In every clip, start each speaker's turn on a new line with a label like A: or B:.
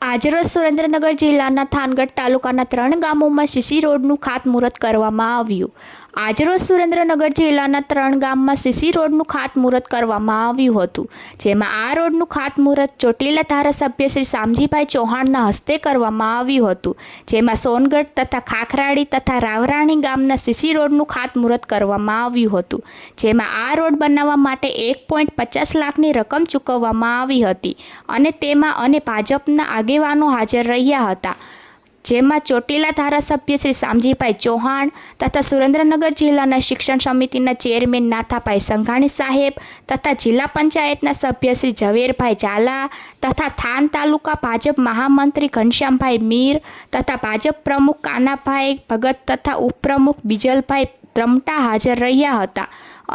A: આજરોજ સુરેન્દ્રનગર જિલ્લાના થાનગઢ તાલુકાના ત્રણ ગામોમાં સીસી રોડનું ખાતમુહૂર્ત કરવામાં આવ્યું. આજરોજ સુરેન્દ્રનગર જિલ્લાના ત્રણ ગામમાં સીસી રોડનું ખાતમુહૂર્ત કરવામાં આવ્યું હતું, જેમાં આ રોડનું ખાતમુહૂર્ત ચોટીલા ધારાસભ્ય શ્રી શામજીભાઈ ચૌહાણના હસ્તે કરવામાં આવ્યું હતું, જેમાં સોનગઢ તથા ખાખરાળી તથા રાવરાણી ગામના સીસી રોડનું ખાતમુહૂર્ત કરવામાં આવ્યું હતું, જેમાં આ રોડ બનાવવા માટે એક પોઈન્ટ પચાસ લાખની રકમ ચૂકવવામાં આવી હતી અને તેમાં અને ભાજપના આગેવાનો હાજર રહ્યા હતા. જેમાં ચોટીલા ધારાસભ્ય શ્રી શામજીભાઈ ચૌહાણ તથા સુરેન્દ્રનગર જિલ્લાના શિક્ષણ સમિતિના ચેરમેન નાથાભાઈ સંઘાણી સાહેબ તથા જિલ્લા પંચાયતના સભ્ય શ્રી ઝવેરભાઈ ઝાલા તથા થાન તાલુકા ભાજપ મહામંત્રી ઘનશ્યામભાઈ મીર તથા ભાજપ પ્રમુખ કાનાભાઈ ભગત તથા ઉપપ્રમુખ બીજલભાઈ ત્રમટા હાજર રહ્યા હતા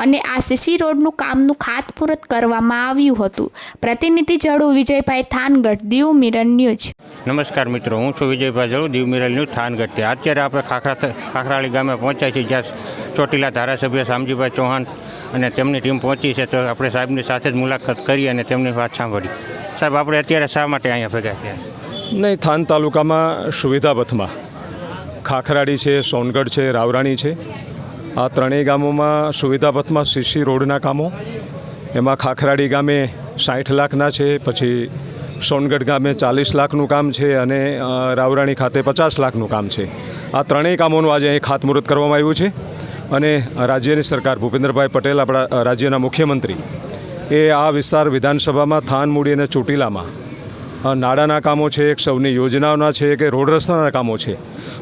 A: અને આ સીસી રોડનું કામનું ખાતમુહૂર્ત કરવામાં આવ્યું હતું. પ્રતિનિધિ જડુ વિજયભાઈ થાનગઢ દીવ મિરન ન્યૂઝ.
B: નમસ્કાર મિત્રો હું છું વિજયભાઈ જળુ દીવ મિરલનું થાનગઢથી અત્યારે આપણે ખાખરા ખાખરાળી ગામે પહોંચ્યા છીએ જ્યાં ચોટીલા ધારાસભ્ય શામજીભાઈ ચૌહાણ અને તેમની ટીમ પહોંચી છે. તો આપણે સાહેબની સાથે જ મુલાકાત કરી અને તેમની વાત સાંભળી. સાહેબ આપણે અત્યારે શા માટે અહીંયા ભેગા થયા?
C: નહીં થાન તાલુકામાં સુવિધા ખાખરાળી ખાખરાડી છે સોનગઢ છે રાવરાણી છે. આ ત્રણેય ગામોમાં સુવિધાપથમાં સીસી રોડના કામો, એમાં ખાખરાડી ગામે સાઠ લાખના છે, પછી સોનગઢ ગામે ચાલીસ લાખનું કામ છે અને રાવરાણી ખાતે પચાસ લાખનું કામ છે. આ ત્રણેય કામોનું આજે અહીં ખાતમુહૂર્ત કરવામાં આવ્યું છે અને રાજ્યની સરકાર ભૂપેન્દ્રભાઈ પટેલ, આપણા રાજ્યના મુખ્યમંત્રી, એ આ વિસ્તાર વિધાનસભામાં થાન મૂડી અને ચોટીલામાં અ, નાણાંના કામો છે એક સૌની યોજનાઓના છે કે રોડ રસ્તાના કામો છે.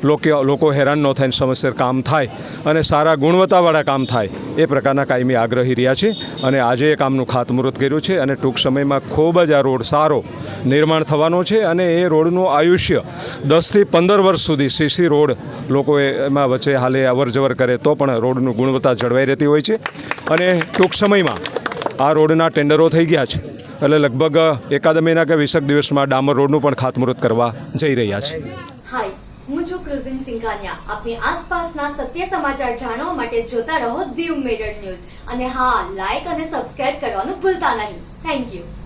C: લોકો લોકો હેરાન ન થાય સમયસર કામ થાય અને સારા ગુણવત્તાવાળા કામ થાય એ પ્રકારના કાયમી આગ્રહી રહ્યા છે અને આજે એ કામનું ખાતમુહૂર્ત કર્યું છે અને ટૂંક સમયમાં ખૂબ જ આ રોડ સારો નિર્માણ થવાનો છે અને એ રોડનું આયુષ્ય દસથી પંદર વર્ષ સુધી સીસી રોડ લોકો એમાં વચ્ચે હાલે અવર જવર કરે તો પણ રોડનું ગુણવત્તા જળવાઈ રહેતી હોય છે. અને ટૂંક સમયમાં આ રોડના ટેન્ડરો થઈ ગયા છે. એટલે લગભગ એકાદ મહિના કે વીસક દિવસમાં ડામર રોડનું પણ ખાતમુહૂર્ત કરવા જઈ રહ્યા છે.
D: હાય, હું છું ક્રુઝિન સિંઘાનિયા. આપની આસપાસના સત્ય સમાચાર જાણવા માટે જોતા રહો દીવ મેડર ન્યૂઝ. અને હા લાઈક અને સબસ્ક્રાઇબ કરવાનું ભૂલતા નહીં. Thank you